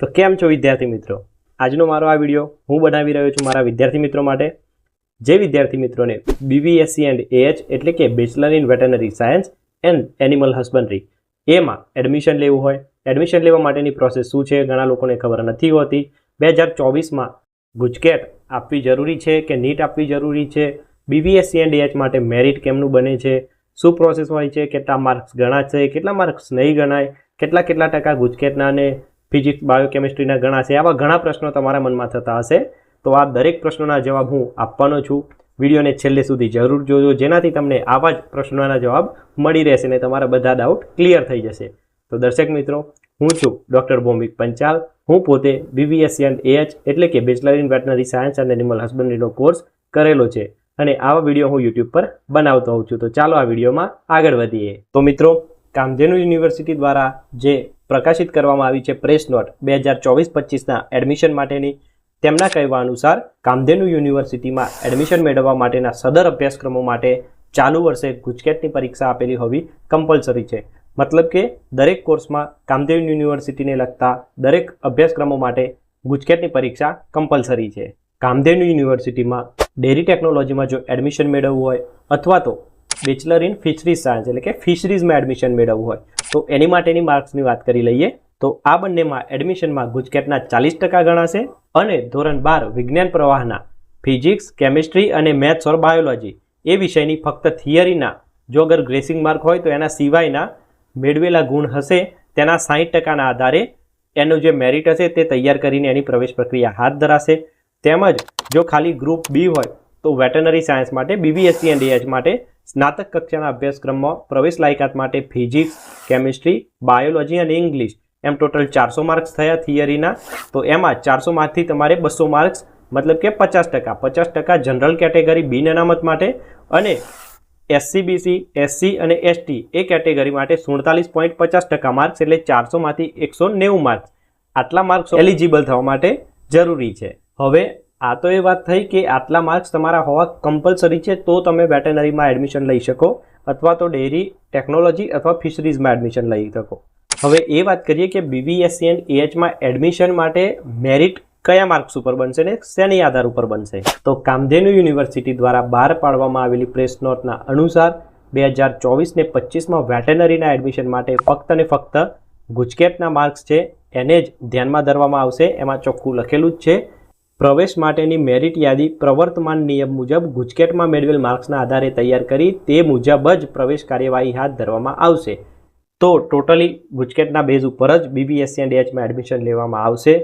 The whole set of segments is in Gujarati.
તો કેમ છો વિદ્યાર્થી મિત્રો? આજનો મારો આ વીડિયો હું બનાવી રહ્યો છું મારા વિદ્યાર્થી મિત્રો માટે. જે વિદ્યાર્થી મિત્રોને બીબીએસસી એન્ડ એએચ એટલે કે bachelor in veterinary science and animal husbandry એમાં એડમિશન લેવું હોય. એડમિશન લેવા માટેની પ્રોસેસ શું છે ઘણા લોકોને ખબર નથી હોતી. બે હજાર ચોવીસમાં ગુજકેટ આપવી જરૂરી છે કે નીટ આપવી જરૂરી છે? B B S C and A H માટે મેરિટ કેમનું બને છે? શું પ્રોસેસ હોય છે? કેટલા માર્ક્સ ગણાશે? કેટલા માર્ક્સ નહીં ગણાય? કેટલા કેટલા ટકા ગુજકેટના અને ફિઝિક્સ, બાયોકેમિસ્ટ્રીના છે. આવા ઘણા પ્રશ્નો તમારા મનમાં થતા હશે. તો આ દરેક પ્રશ્નોના જવાબ હું આપવાનો છું. વિડીયોને છેલ્લે સુધી જરૂર જોજો. જેનાથી તમને આવા જ પ્રશ્નોના જવાબ મળી રહેશે ને તમારા બધા ડાઉટ ક્લિયર થઈ જશે. તો દર્શક મિત્રો, હું છું ડૉક્ટર ભૌમિક પંચાલ. હું પોતે બીબીએસસી એન્ડ એચ એટલે કે બેચલર ઇન વેટનરી સાયન્સ અને એનિમલ હસબન્ડરીનો કોર્સ કરેલો છે. અને આવા વીડિયો હું યુટ્યુબ પર બનાવતો હોઉં છું. તો ચાલો આ વિડીયોમાં આગળ વધીએ. તો મિત્રો કામધેનુ યુનિવર્સિટી દ્વારા જે પ્રકાશિત કરવામાં આવી છે પ્રેસ નોટ બે હજાર ચોવીસ પચીસના એડમિશન માટેની, તેમના કહેવા અનુસાર કામધેનુ યુનિવર્સિટીમાં એડમિશન મેળવવા માટેના સદર અભ્યાસક્રમો માટે ચાલુ વર્ષે ગુજકેટની પરીક્ષા આપેલી હોવી કમ્પલસરી છે. મતલબ કે દરેક કોર્સમાં કામધેનુ યુનિવર્સિટીને લગતા દરેક અભ્યાસક્રમો માટે ગુજકેટની પરીક્ષા કમ્પલસરી છે. કામધેનુ યુનિવર્સિટીમાં ડેરી ટેકનોલોજીમાં જો એડમિશન મેળવવું હોય અથવા તો બેચલર ઇન ફિશરીઝ સાયન્સ એટલે કે ફિશરીઝમાં એડમિશન મેળવવું હોય. તો એની માટેની માર્ક્સની વાત કરી લઈએ. તો આ બંનેમાં એડમિશનમાં ગુજકેટના ચાલીસ ટકા ગણાશે અને ધોરણ બાર વિજ્ઞાન પ્રવાહના ફિઝિક્સ કેમિસ્ટ્રી અને મેથ્સ ઓર બાયોલોજી એ વિષયની ફક્ત થિયરીના જો અગર ગ્રેસિંગ માર્ક હોય તો એના સિવાયના મેળવેલા ગુણ હશે. તેના સાહીઠ ટકાના આધારે એનું જે મેરિટ હશે તે તૈયાર કરીને એની પ્રવેશ પ્રક્રિયા હાથ ધરાશે. તેમજ જો ખાલી ગ્રુપ બી હોય તો વેટરનરી સાયન્સ માટે બીબીએસસી એન્ડ માટે સ્નાતક કક્ષાના અભ્યાસક્રમમાં પ્રવેશ લાયકાત માટે ફિઝિક્સ, કેમિસ્ટ્રી, બાયોલોજી અને ઇંગ્લિશ. એમ ટોટલ ચારસો માર્ક્સ થયા થિયરીના. તો એમાં ચારસોમાંથી તમારે બસો માર્ક્સ, મતલબ કે પચાસ ટકા. પચાસ ટકા જનરલ કેટેગરી બિન અનામત માટે અને એસસીબીસી, એસસી અને એસટી એ કેટેગરી માટે સુડતાલીસ પોઈન્ટ પચાસ ટકા માર્ક્સ એટલે ચારસોમાંથી એકસો નેવું માર્ક્સ. આટલા માર્ક્સ એલિજિબલ થવા માટે જરૂરી છે. હવે આ તો એ વાત થઈ કે આટલા માર્ક્સ તમારા હોવા કમ્પલસરી છે, તો તમે વેટરનરીમાં એડમિશન લઈ શકો અથવા તો ડેરી ટેકનોલોજી અથવા ફિશરીઝમાં એડમિશન લઈ શકો. હવે એ વાત કરીએ કે બીબીએસસી એન્ડ એચમાં એડમિશન માટે મેરિટ કયા માર્ક્સ ઉપર બનશે ને શેની આધાર ઉપર બનશે? તો કામધેનુ યુનિવર્સિટી દ્વારા બહાર પાડવામાં આવેલી પ્રેસ નોટના અનુસાર બે હજાર ચોવીસને પચીસમાં વેટરનરીના એડમિશન માટે ફક્ત ને ફક્ત ગુજકેટના માર્ક્સ છે, એને જ ધ્યાનમાં ધરવામાં આવશે, એમાં ચોખ્ખું લખેલું જ છે. પ્રવેશ માટેની મેરિટ યાદી પ્રવર્તમાન નિયમ મુજબ ગુજકેટમાં મેળવેલ માર્ક્સના આધારે તૈયાર કરી તે મુજબ જ પ્રવેશ કાર્યવાહી હાથ ધરવામાં આવશે. તો ટોટલી ગુજકેટના બેઝ ઉપર જ બીબીએસસી એન્ડ એચમાં એડમિશન લેવામાં આવશે.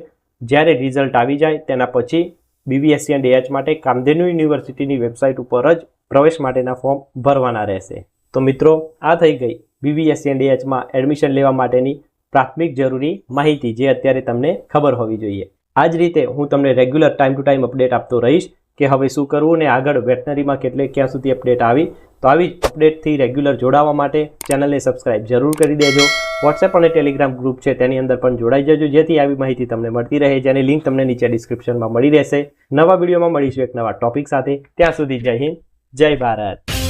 જ્યારે રિઝલ્ટ આવી જાય તેના પછી બીબીએસસી એન્ડ એચ માટે કામધેનુ યુનિવર્સિટીની વેબસાઇટ ઉપર જ પ્રવેશ માટેના ફોર્મ ભરવાના રહેશે. તો મિત્રો, આ થઈ ગઈ બીબીએસસી એન્ડ એચમાં એડમિશન લેવા માટેની પ્રાથમિક જરૂરી માહિતી જે અત્યારે તમને ખબર હોવી જોઈએ. આ જ રીતે હું તમને regular time to time update આપતો રહીશ કે હવે શું કરવું ને આગળ વેટનરીમાં કેટલે ક્યાં સુધી અપડેટ આવી. તો આવી જ અપડેટથી રેગ્યુલર જોડાવા માટે ચેનલને સબસ્ક્રાઇબ જરૂર કરી દેજો. વોટ્સએપ અને ટેલિગ્રામ ગ્રુપ છે તેની અંદર પણ જોડાઈ જજો. જેથી આવી માહિતી તમને મળતી રહે, જેની લિંક તમને નીચે ડિસ્ક્રિપ્શનમાં મળી રહેશે. નવા વિડીયોમાં મળીશું એક નવા ટોપિક સાથે. ત્યાં સુધી જય હિન્દ, જય ભારત.